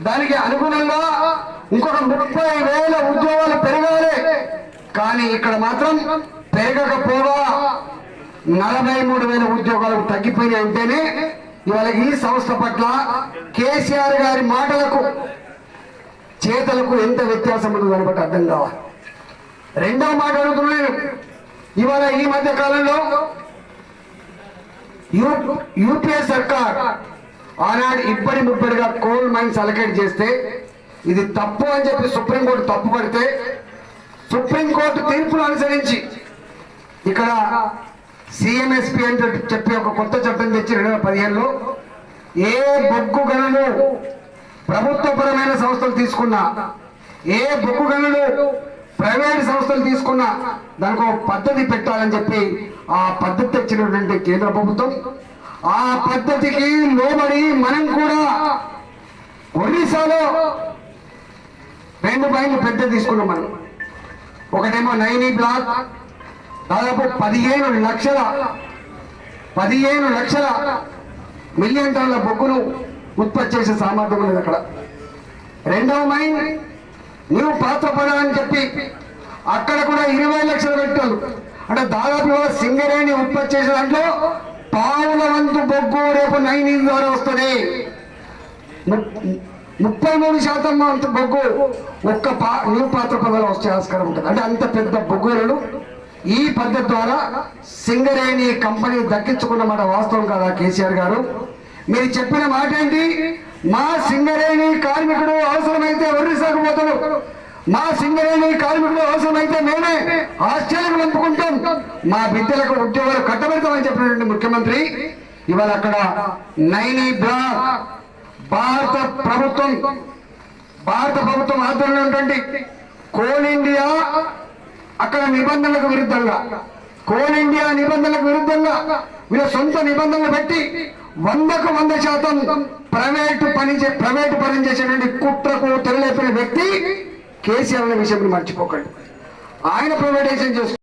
దానికి అనుగుణంగా ఇంకొక ముప్పై వేల ఉద్యోగాలు పెరగాలి. కానీ ఇక్కడ మాత్రం పెరగకపోగా నలభై మూడు వేల ఉద్యోగాలు తగ్గిపోయినాయి అంటేనే ఇవాళ ఈ సంస్థ పట్ల కేసీఆర్ గారి మాటలకు చేతలకు ఎంత వ్యత్యాసం ఉందో దాన్ని బట్టి అర్థం కావాలి. రెండో మాట అడుగుతున్నాను ఇవాళ ఈ మధ్య కాలంలో యూ- యూపీఏ సర్కార్ ఆనాడు ఇప్పటి ముప్పటిగా కోల్ మైన్స్ అలకేట్ చేస్తే ఇది తప్పు అని చెప్పి సుప్రీంకోర్టు తప్పు పడితే సుప్రీంకోర్టు తీర్పును అనుసరించి ఇక్కడ సిఎంఎస్పి అని చెప్పి ఒక కొత్త చట్టం తెచ్చి రెండు వేల పదిహేనులో ఏ బొగ్గు గనులు ప్రభుత్వపరమైన సంస్థలు తీసుకున్నా ఏ బొగ్గు గనులు ప్రైవేట్ సంస్థలు తీసుకున్నా దానికి ఒక పద్ధతి పెట్టాలని చెప్పి ఆ పద్ధతి తెచ్చినటువంటి కేంద్ర ప్రభుత్వం ఆ పద్ధతికి లోబడి మనం కూడా ఒరిస్సాలో రెండు బయలు పెద్ద తీసుకున్నాం మనం. ఒకటేమో నైని బ్లాక్ దాదాపు పదిహేను లక్షల పదిహేను లక్షల మిలియన్ టన్ల బొగ్గును ఉత్పత్తి చేసే సామర్థ్యం ఉన్నది అక్కడ. రెండవ మైన్ న్యూ పాత్రపడ అని చెప్పి అక్కడ కూడా ఇరవై లక్షలు పెట్టారు అంటే దాదాపు సింగరేణి ఉత్పత్తి చేసే దాంట్లో పావుల వంతు బొగ్గు రేపు నైని ద్వారా వస్తుంది. ముప్పై మూడు శాతం అంత బొగ్గు ఒక్క పా న్యూ పాత్ర పదాలు వచ్చే ఆస్కారం ఉంటుంది. అంటే అంత పెద్ద బొగ్గులను ఈ పద్ధతి ద్వారా సింగరేణి కంపెనీ దక్కించుకున్నమాట వాస్తవం కదా కేసీఆర్ గారు? మీరు చెప్పిన మాట ఏంటి? మా సింగరేణి కార్మికుడు అవసరమైతే ఒరిస్సాకు పోతాడు. మా సింగరేణి కార్మికులు అవసరమైతే మేమే ఆస్ట్రేలియాకు పంపుకుంటాం మా బిడ్డలకు ఉద్యోగాలు కట్టబెడతామని చెప్పినటువంటి ముఖ్యమంత్రి ఇవాళ అక్కడ నైని బ్లాక్ భారత ప్రభుత్వం భారత ప్రభుత్వం ఆధ్వర్యంలో ఉన్నటువంటి కోల్ ఇండియా అక్కడ నిబంధనలకు విరుద్ధంగా కోల్ ఇండియా నిబంధనలకు విరుద్ధంగా వీళ్ళ సొంత నిబంధనలు పెట్టి వందకు వంద శాతం ప్రైవేటు పని చే- ప్రైవేటు పని చేసేటువంటి కుట్రకు తెరలేపిన వ్యక్తి కేసీఆర్ అనే విషయం మర్చిపోకండి. ఆయన ప్రైవేటైజేషన్ చేస్తారు